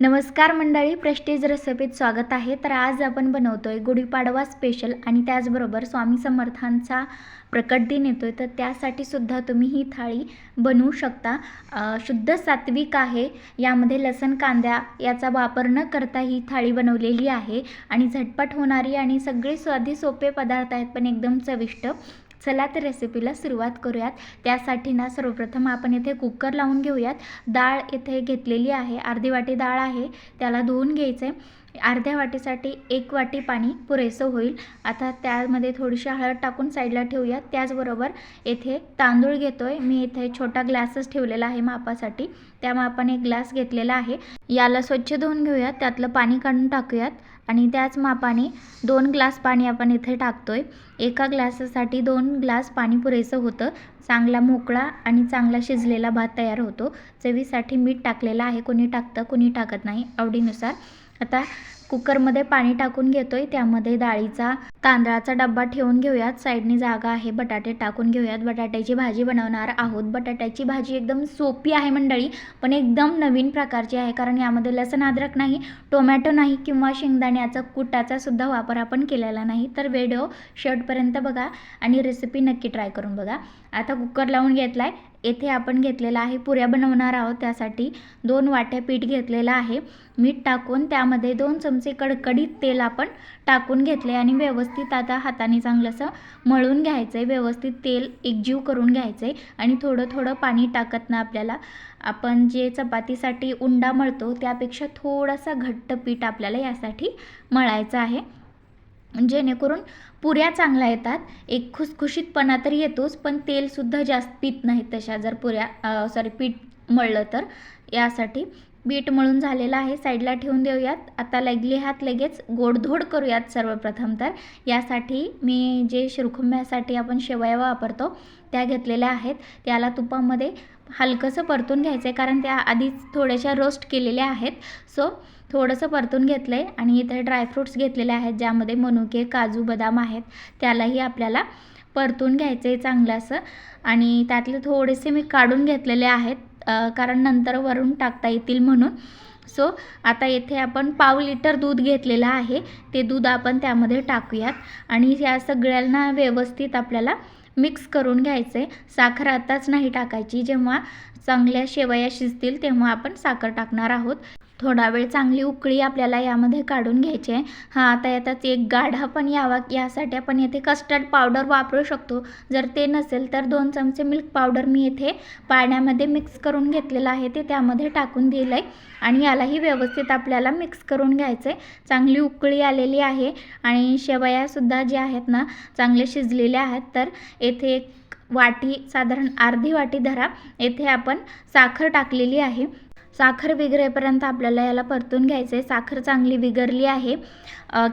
नमस्कार मंडळी प्रेस्टेज रेसिपीत स्वागत आहे. तर आज आपण बनवतो आहे गुढीपाडवा स्पेशल आणि त्याचबरोबर स्वामी समर्थांचा प्रकट दिन येतो आहे तर त्यासाठी सुद्धा तुम्ही ही थाळी बनवू शकता. शुद्ध सात्विक आहे. यामध्ये लसण कांद्या याचा वापर न करता ही थाळी बनवलेली आहे. आणि झटपट होणारी आणि सगळे स्वादी सोपे पदार्थ आहेत पण एकदम चविष्ट. चला तर रेसिपीला सुरुवात करूयात. त्यासाठी ना सर्वप्रथम आपण इथे कुकर लावून घेऊयात. डाळ इथे घेतलेली आहे. अर्धी वाटी डाळ आहे. त्याला धुवून घ्यायचं आहे अर्ध्या वाटीसाठी एक वाटी पाणी पुरेसं होईल. आता त्यामध्ये थोडीशी हळद टाकून साईडला ठेवूयात त्याचबरोबर येथे तांदूळ घेतोय. मी इथे छोटा ग्लासच ठेवलेला आहे मापासाठी. त्या मापाने एक ग्लास घेतलेला आहे. याला स्वच्छ धुवून घेऊयात त्यातलं पाणी काढून टाकूयात. आणि त्याच मापाने दोन ग्लास पाणी आपण इथे टाकतोय. एका ग्लासासाठी दोन ग्लास पाणी पुरेसं होतं. चांगला मोकळा आणि चांगला शिजलेला भात तयार होतो. चवीसाठी मीठ टाकलेलं आहे. कोणी टाकतं कोणी टाकत नाही. आवडीनुसार. आता कुकरमध्ये पाणी टाकून घेतोय. त्यामध्ये डाळीचा तांदळाचा डब्बा ठेवून घेऊयात. साईडनी जागा आहे बटाटे टाकून घेऊयात. बटाट्याची भाजी बनवणार आहोत. बटाट्याची भाजी एकदम सोपी आहे मंडळी पण एकदम नवीन प्रकारची आहे कारण यामध्ये लसण अद्रक नाही टोमॅटो नाही किंवा शेंगदाण्याचा कुटाचा सुद्धा वापर आपण केलेला नाही. तर व्हिडिओ शेवटपर्यंत बघा आणि रेसिपी नक्की ट्राय करून बघा. आता कुकर लावून घेतला आहे येथे आपण घेतलेला आहे. पुऱ्या बनवणार आहोत. त्यासाठी दोन वाट्या पीठ घेतलेलं आहे. मीठ टाकून त्यामध्ये दोन चमचे कडकडीत तेल आपण टाकून घेतले आणि व्यवस्थित आता हाताने चांगलंसं मळून घ्यायचं आहे व्यवस्थित तेल एकजीव करून घ्यायचं आहे आणि थोडं थोडं पाणी टाकत ना आपल्याला. आपण जे चपातीसाठी उंडा मळतो त्यापेक्षा थोडासा घट्ट पीठ आपल्याला यासाठी मळायचं आहे. जेणेकरून पुऱ्या चांगल्या येतात. एक खुसखुशीतपणा तर येतोच पण तेलसुद्धा जास्त पीत नाहीत तशा जर पुऱ्या सॉरी पीठ मळलं तर. यासाठी बीट मळून झालेलं आहे. साईडला ठेवून देऊयात. आता लगली हात लगेच. गोडधोड करूयात सर्वप्रथम तर. यासाठी मी जे शिरखुंब्यासाठी आपण शेवया वापरतो त्या घेतलेल्या आहेत. त्याला तुपामध्ये हलकंसं परतून घ्यायचं आहे कारण त्या आधीच थोड्याशा रोस्ट केलेल्या आहेत. सो थोडंसं परतून घेतलं आहे आणि इथे ड्रायफ्रूट्स घेतलेले आहेत ज्यामध्ये मनुके काजू बदाम आहेत. त्यालाही आपल्याला परतून घ्यायचं आहे चांगलं असं आणि त्यातले थोडेसे मी काढून घेतलेले आहेत कारण नंतर वरून टाकता येतील म्हणून. सो आता येथे आपण पाव लिटर दूध घेतलेलं आहे. ते दूध आपण त्यामध्ये टाकूयात. आणि या सगळ्यांना व्यवस्थित आपल्याला मिक्स करून घ्यायचं आहे साखर आताच नाही टाकायची जेव्हा चांगल्या शेवया शिजतील तेव्हा आपण साखर टाकणार आहोत. थोडा वेळ चांगली उकळी आपल्याला यामध्ये काढून घ्यायची आहे. हां आता यातच एक गाढा पण यावा यासाठी आपण येथे कस्टर्ड पावडर वापरू शकतो. जर ते नसेल तर दोन चमचे मिल्क पावडर मी येथे पाण्यामध्ये मिक्स करून घेतलेलं आहे ते त्यामध्ये टाकून दिलं आहे आणि यालाही व्यवस्थित आपल्याला मिक्स करून घ्यायचं आहे चांगली उकळी आलेली आहे आणि शेवयासुद्धा ज्या आहेत ना चांगले शिजलेल्या आहेत तर येथे एक वाटी साधारण अर्धी वाटी धरा. येथे आपण साखर टाकलेली आहे. साखर विगरेपर्यंत आपल्याला याला परतून घ्यायचं आहे साखर चांगली विगरली आहे.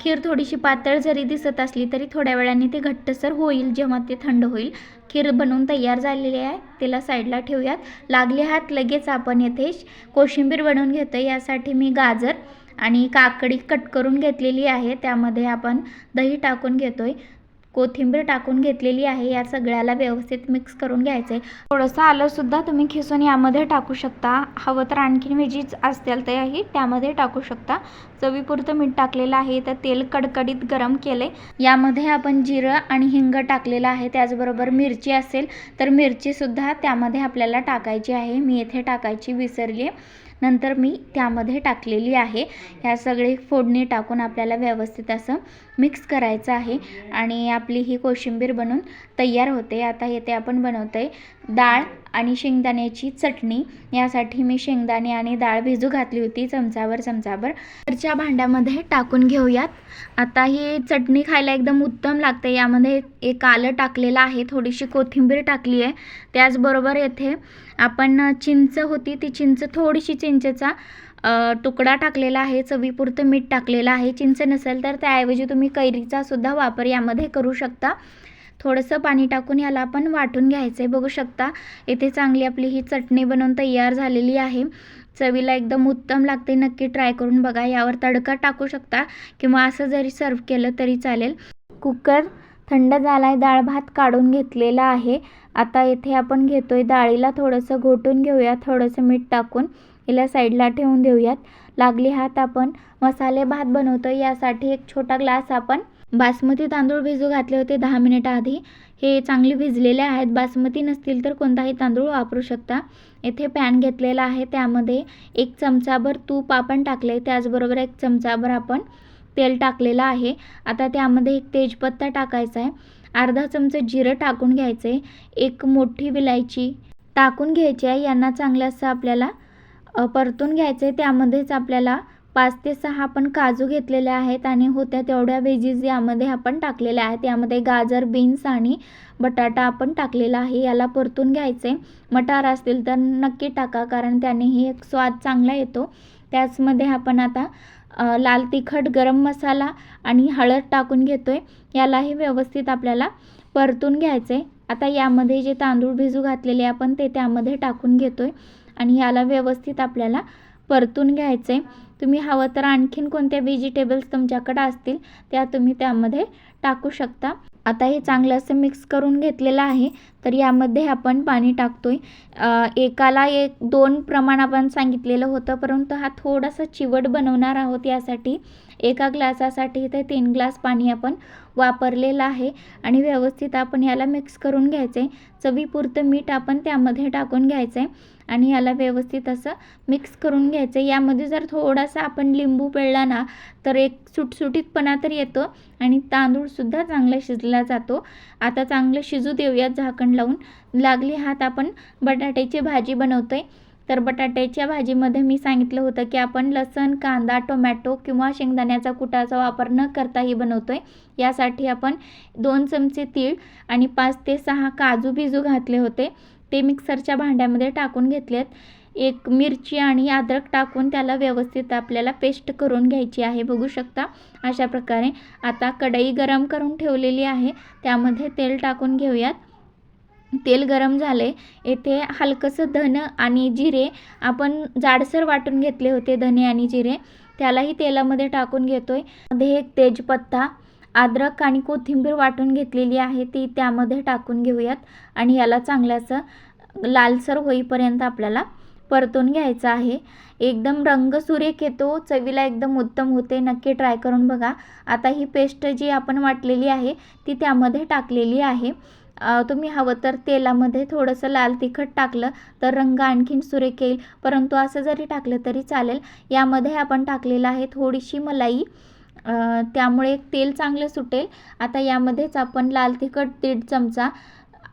खीर थोडीशी पातळ जरी दिसत असली तरी थोड्या वेळाने ती घट्टसर होईल जेव्हा ते थंड होईल. खीर बनवून तयार झालेली आहे. तिला साईडला ठेवूयात. लागले हात लगेच आपण येथे कोशिंबीर बनवून घेतो यासाठी मी गाजर आणि काकडी कट करून घेतलेली आहे. त्यामध्ये आपण दही टाकून घेतो आहे कोथिंबीर टाकून घेतलेली आहे. या सगळ्याला व्यवस्थित मिक्स करून घ्यायचं आहे थोडंसं आलंसुद्धा तुम्ही खिसून यामध्ये टाकू शकता. हवं तर आणखीन वेजीज असतील तरही त्यामध्ये टाकू शकता. चवीपुरतं मीठ टाकलेलं आहे. तर तेल कडकडीत गरम केले यामध्ये आपण जिरं आणि हिंग टाकलेलं आहे. त्याचबरोबर मिरची असेल तर मिरचीसुद्धा त्यामध्ये आपल्याला टाकायची आहे. मी येथे टाकायची विसरली नंतर मी त्यामध्ये टाकलेली आहे. ह्या सगळे फोडणी टाकून आपल्याला व्यवस्थित असं मिक्स करायचं आहे आणि आपली ही कोशिंबीर बनून तयार होते. आता येथे आपण बनवतो आहे डाळ आणि शेंगदाण्याची चटणी. यासाठी मी शेंगदाणे आणि डाळ भिजू घातली होती चमचावर चमचावर वरच्या भांड्यामध्ये टाकून घेऊयात. आता ही चटणी खायला एकदम उत्तम लागते. यामध्ये एक आलं टाकलेलं आहे. थोडीशी कोथिंबीर टाकली आहे. त्याचबरोबर येथे आपण चिंच होती ती चिंच थोडीशी चिंचेचा तुकडा टाकलेला आहे चवीपुरतं मीठ टाकलेलं आहे चिंच नसेल तर त्याऐवजी तुम्ही कैरीचा सुद्धा वापर यामध्ये करू शकता. थोडंसं पाणी टाकून याला आपण वाटून घ्यायचं आहे बघू शकता. येथे चांगली आपली ही चटणी बनवून तयार झालेली आहे. चवीला एकदम उत्तम लागते नक्की ट्राय करून बघा. यावर तडका टाकू शकता किंवा असं जरी सर्व केलं तरी चालेल. कुकर थंड झाला आहे डाळ भात काढून घेतलेला आहे. आता येथे आपण घेतोय डाळीला थोडंसं घोटून घेऊया थोडंसं मीठ टाकून. याला साईडला ठेवून देऊयात. लागली हात आपण. मसाले भात बनवतो यासाठी एक छोटा ग्लास आपण बासमती तांदूळ भिजू घातले होते दहा मिनिटं आधी. हे चांगले भिजलेले आहेत. बासमती नसतील तर कोणताही तांदूळ वापरू शकता. येथे पॅन घेतलेला आहे. त्यामध्ये एक चमचाभर तूप आपण टाकले त्याचबरोबर एक चमचाभर आपण तेल टाकलेलं आहे. आता त्यामध्ये एक तेजपत्ता टाकायचा आहे अर्धा चमचा जिरं टाकून घ्यायचं आहे एक मोठी विलायची टाकून घ्यायची आहे. यांना चांगलं असं आपल्याला परतून घ्यायचे. त्यामध्येच आपल्याला पाच ते सहा आपण काजू घेतलेले आहेत आणि होत्या तेवढ्या व्हेजीज यामध्ये आपण टाकलेल्या आहेत. यामध्ये गाजर बीन्स आणि बटाटा आपण टाकलेला आहे. याला परतून घ्यायचे. मटार असतील तर नक्की टाका कारण त्यानेही एक स्वाद चांगला येतो. त्याचमध्ये आपण आता लाल तिखट गरम मसाला आणि हळद टाकून घेतो आहे यालाही व्यवस्थित आपल्याला परतून घ्यायचे. आता यामध्ये जे तांदूळ भिजू घातलेले आपण ते त्यामध्ये टाकून घेतो आहे आणि याला व्यवस्थित आपल्याला परतून घ्यायचं आहे तुम्ही हवं तर आणखीन कोणत्या व्हेजिटेबल्स तुमच्याकडे असतील त्या तुम्ही त्यामध्ये टाकू शकता. आता हे चांगलं असं मिक्स करून घेतलेलं आहे तर यामध्ये आपण पाणी टाकतोय. आहे एकाला एक दोन प्रमाण आपण सांगितलेलं होतं परंतु हा थोडासा चिवट बनवणार आहोत यासाठी. एका ग्लासासाठी ते तीन ग्लास पाणी आपण वापरलेलं आहे आणि व्यवस्थित आपण याला मिक्स करून घ्यायचं आहे चवीपुरतं मीठ आपण त्यामध्ये टाकून घ्यायचं आहे आणि याला व्यवस्थित असं मिक्स करून घ्यायचं आहे यामध्ये जर थोडासा आपण लिंबू पिळला ना तर एक सुटसुटीतपणा तर येतो आणि तांदूळसुद्धा चांगला शिजला जातो. आता चांगलं शिजू देऊयात झाकण लावून. लागली हात आपण बटाट्याची भाजी बनवतो आहे तर बटाट्याच्या भाजीमध्ये मी सांगितलं होतं की आपण लसण कांदा टोमॅटो किंवा शेंगदाण्याचा कुटाचा वापर न करताही बनवतो आहे यासाठी आपण दोन चमचे तीळ आणि पाच ते सहा काजू भिजू घातले होते. ते मिक्सरच्या भांड्यामध्ये टाकून घेतलेत. एक मिरची आणि अद्रक टाकून त्याला व्यवस्थित आपल्याला पेस्ट करून घ्यायची आहे. बघू शकता अशा प्रकारे आता कढई गरम करून ठेवलेली आहे. त्यामध्ये तेल टाकून घेऊयात. तेल गरम झाले. येथे हलकंसं धन आणि जिरे आपण जाडसर वाटून घेतले होते धने आणि जिरे. त्यालाही तेलामध्ये टाकून घेतोय. मध्ये एक तेजपत्ता अद्रक आणि कोथिंबीर वाटून घेतलेली आहे ती त्यामध्ये टाकून घेऊयात. आणि याला चांगल्यासं लालसर होईपर्यंत आपल्याला परतून घ्यायचं आहे. एकदम रंग सुरेख येतो. चवीला एकदम उत्तम होते. नक्की ट्राय करून बघा. आता ही पेस्ट जी आपण वाटलेली आहे ती त्यामध्ये टाकलेली आहे. तुम्ही हवं तर तेलामध्ये थोडंसं लाल तिखट टाकलं तर रंग आणखीन सुरेख येईल. परंतु असं जरी टाकलं तरी चालेल. यामध्ये आपण टाकलेलं आहे थोडीशी मलाई. त्यामुळे तेल चांगलं सुटेल. आता यामध्येच आपण लाल तिखट दीड चमचा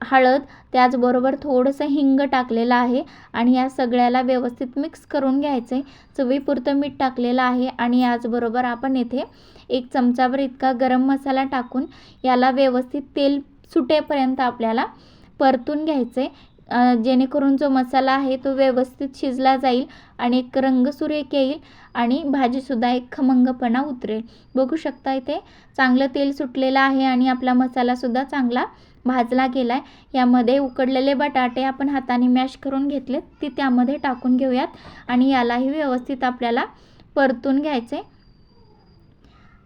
हळद त्याचबरोबर थोडंसं हिंग टाकलेलं आहे आणि या सगळ्याला व्यवस्थित मिक्स करून घ्यायचं. आहे चवीपुरतं मीठ टाकलेलं आहे आणि याचबरोबर आपण येथे एक चमचाभर इतका गरम मसाला टाकून याला व्यवस्थित तेल सुटेपर्यंत आपल्याला परतून घ्यायचं. आहे जेणेकरून जो मसाला आहे तो व्यवस्थित शिजला जाईल आणि एक रंग सुरेख येईल आणि भाजीसुद्धा एक खमंगपणा उतरेल. बघू शकता इथे चांगलं तेल सुटलेलं आहे आणि आपला मसालासुद्धा चांगला भाजला गेला आहे यामध्ये उकडलेले बटाटे आपण हाताने मॅश करून घेतले ती त्यामध्ये टाकून घेऊयात आणि यालाही व्यवस्थित आपल्याला परतून घ्यायचे.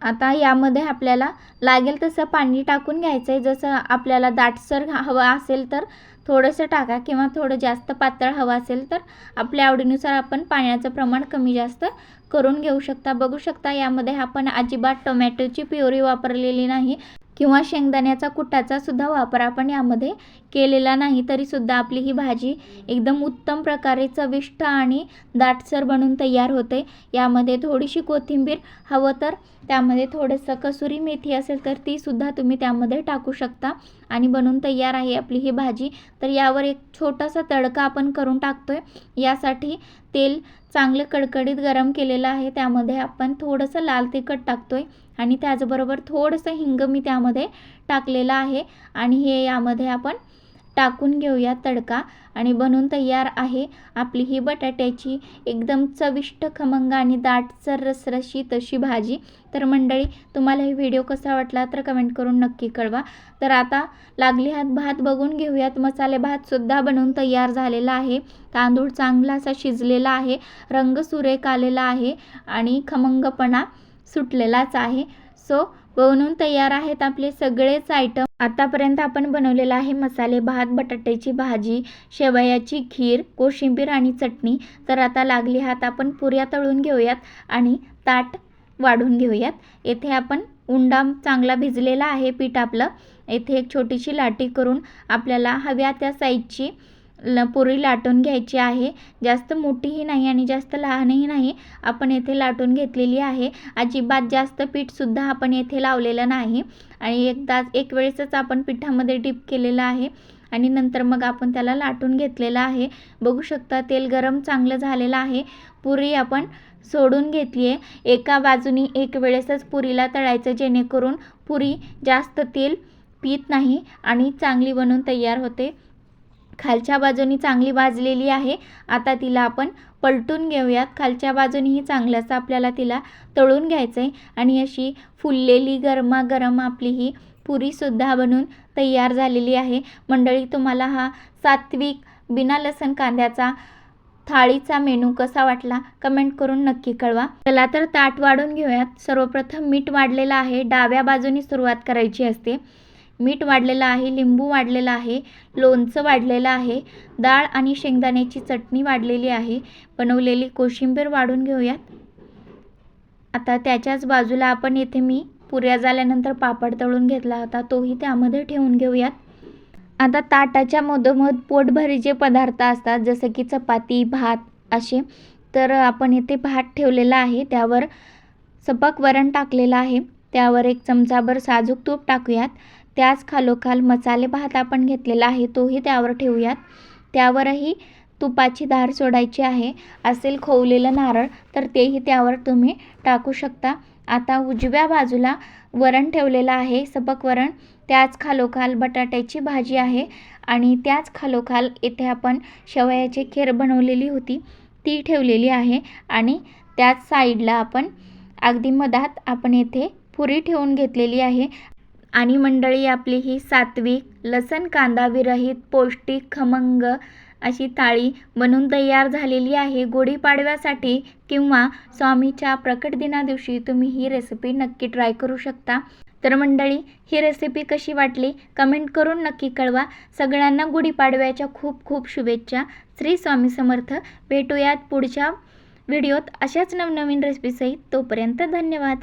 आता यामध्ये आपल्याला लागेल तसं पाणी टाकून घ्यायचं आहे जसं आपल्याला दाटसर हवं असेल तर थोडंसं टाका किंवा थोडं जास्त पातळ हवं असेल तर आपल्या आवडीनुसार आपण पाण्याचं प्रमाण कमी जास्त करून घेऊ शकता. बघू शकता यामध्ये आपण अजिबात टोमॅटोची प्युरी वापरलेली नाही. किंवा शेंगदाण्याचा कुटाचा सुद्धा वापर आपण यामध्ये केलेला नाही तरीसुद्धा आपली ही भाजी एकदम उत्तम प्रकारे चविष्ट आणि दाटसर बनून तयार होते. यामध्ये थोडीशी कोथिंबीर हवं तर त्यामध्ये थोडंसं कसुरी मेथी असेल तर तीसुद्धा तुम्ही त्यामध्ये टाकू शकता आणि बनून तयार आहे आपली ही भाजी. तर यावर एक छोटासा तडका आपण करून टाकतो आहे यासाठी तेल चांगलं कडकडीत गरम केलेलं आहे. त्यामध्ये आपण थोडंसं लाल तिखट टाकतो आहे आणि त्याचबरोबर थोडंसं हिंग मी त्यामध्ये टाकलेलं आहे. आणि हे यामध्ये आपण टाकून घेऊया तडका आणि बनून तयार आहे. आपली ही बटाट्याची एकदम चविष्ट खमंग आणि दाटसर रसरशी तशी भाजी. तर मंडळी तुम्हाला हे व्हिडिओ कसा वाटला तर कमेंट करून नक्की कळवा. तर आता लागली हात भात बघून घेऊयात. मसाले भातसुद्धा बनवून तयार झालेला आहे. तांदूळ चांगला असा शिजलेला आहे. रंग सुरेख आलेला आहे आणि खमंगपणा सुटलेलाच आहे. सो बनवून तयार आहेत आपले सगळेच आयटम आतापर्यंत आपण बनवलेला आहे मसाले भात बटाट्याची भाजी शेवयाची खीर कोशिंबीर आणि चटणी. तर आता लागली हात आपण पुऱ्या तळून घेऊयात आणि ताट वाढून घेऊयात. येथे आपण उंडा चांगला भिजलेला आहे पीठ आपलं. येथे एक छोटीशी लाटी करून आपल्याला हव्या त्या साईजची ल पुरी लाटून घ्यायची आहे. जास्त मोठीही नाही आणि जास्त लहानही नाही. आपण येथे लाटून घेतलेली आहे. अजिबात जास्त पीठसुद्धा आपण येथे लावलेलं नाही. आणि एकदाच एक वेळेसच आपण पिठामध्ये डिप केलेलं आहे. आणि नंतर मग आपण त्याला लाटून घेतलेलं आहे. बघू शकता तेल गरम चांगलं झालेलं आहे. पुरी आपण सोडून घेतली आहे. एका बाजूनी एक वेळेसच पुरीला तळायचं जेणेकरून पुरी जास्त तेल पित नाही आणि चांगली बनून तयार होते. खालच्या बाजूनी चांगली भाजलेली आहे. आता तिला आपण पलटून घेऊयात. खालच्या बाजूनीही चांगल्याचं आपल्याला तिला तळून घ्यायचं आहे आणि अशी फुललेली गरमागरम आपली ही पुरीसुद्धा बनून तयार झालेली आहे. मंडळी तुम्हाला हा सात्विक बिना लसण कांद्याचा थाळीचा मेनू कसा वाटला? कमेंट करून नक्की कळवा. चला तर ताट वाढून घेऊयात. सर्वप्रथम मीठ वाढलेलं आहे. डाव्या बाजूनी सुरुवात करायची असते. मीठ वाढलेलं आहे लिंबू वाढलेलं आहे लोणचं वाढलेलं आहे डाळ आणि शेंगदाण्याची चटणी वाढलेली आहे. बनवलेली कोशिंबीर वाढून घेऊयात. आता त्याच्याच बाजूला आपण येथे मी पुऱ्या झाल्यानंतर पापड तळून घेतला होता तोही त्यामध्ये ठेवून घेऊयात. आता ताटाच्या मधोमध पोटभरी जे पदार्थ असतात जसं की चपाती भात असे तर आपण इथे भात ठेवलेला आहे. त्यावर सपक वरण टाकलेलं आहे. त्यावर एक चमचाभर साजूक तूप टाकूयात. त्याच खालोखाल मसाले भात आपण घेतलेला आहे तोही त्यावर ठेवूयात. त्यावरही तुपाची धार सोडायची आहे. असेल खोवलेलं नारळ तर तेही त्यावर तुम्ही टाकू शकता. आता उजव्या बाजूला वरण ठेवलेलं आहे सपक वरण. त्याच खालोखाल बटाट्याची भाजी आहे आणि त्याच खालोखाल येथे आपण शेवयाची खीर बनवलेली होती ती ठेवलेली आहे आणि त्याच साईडला आपण अगदी मधात आपण येथे पुरी ठेवून घेतलेली आहे. आणि मंडळी आपली ही सात्विक लसण कांदा विरहित पौष्टिक खमंग अशी थाळी बनून तयार झालेली आहे. गुढीपाडव्यासाठी किंवा स्वामीच्या प्रकट दिना दिवशी तुम्ही ही रेसिपी नक्की ट्राय करू शकता. तर मंडळी ही रेसिपी कशी वाटली? कमेंट करून नक्की कळवा. सगळ्यांना गुढीपाडव्याच्या खूप खूप शुभेच्छा. श्री स्वामी समर्थ. भेटूयात पुढच्या व्हिडिओत. अशाच नवनवीन रेसिपीसहित तोपर्यंत धन्यवाद.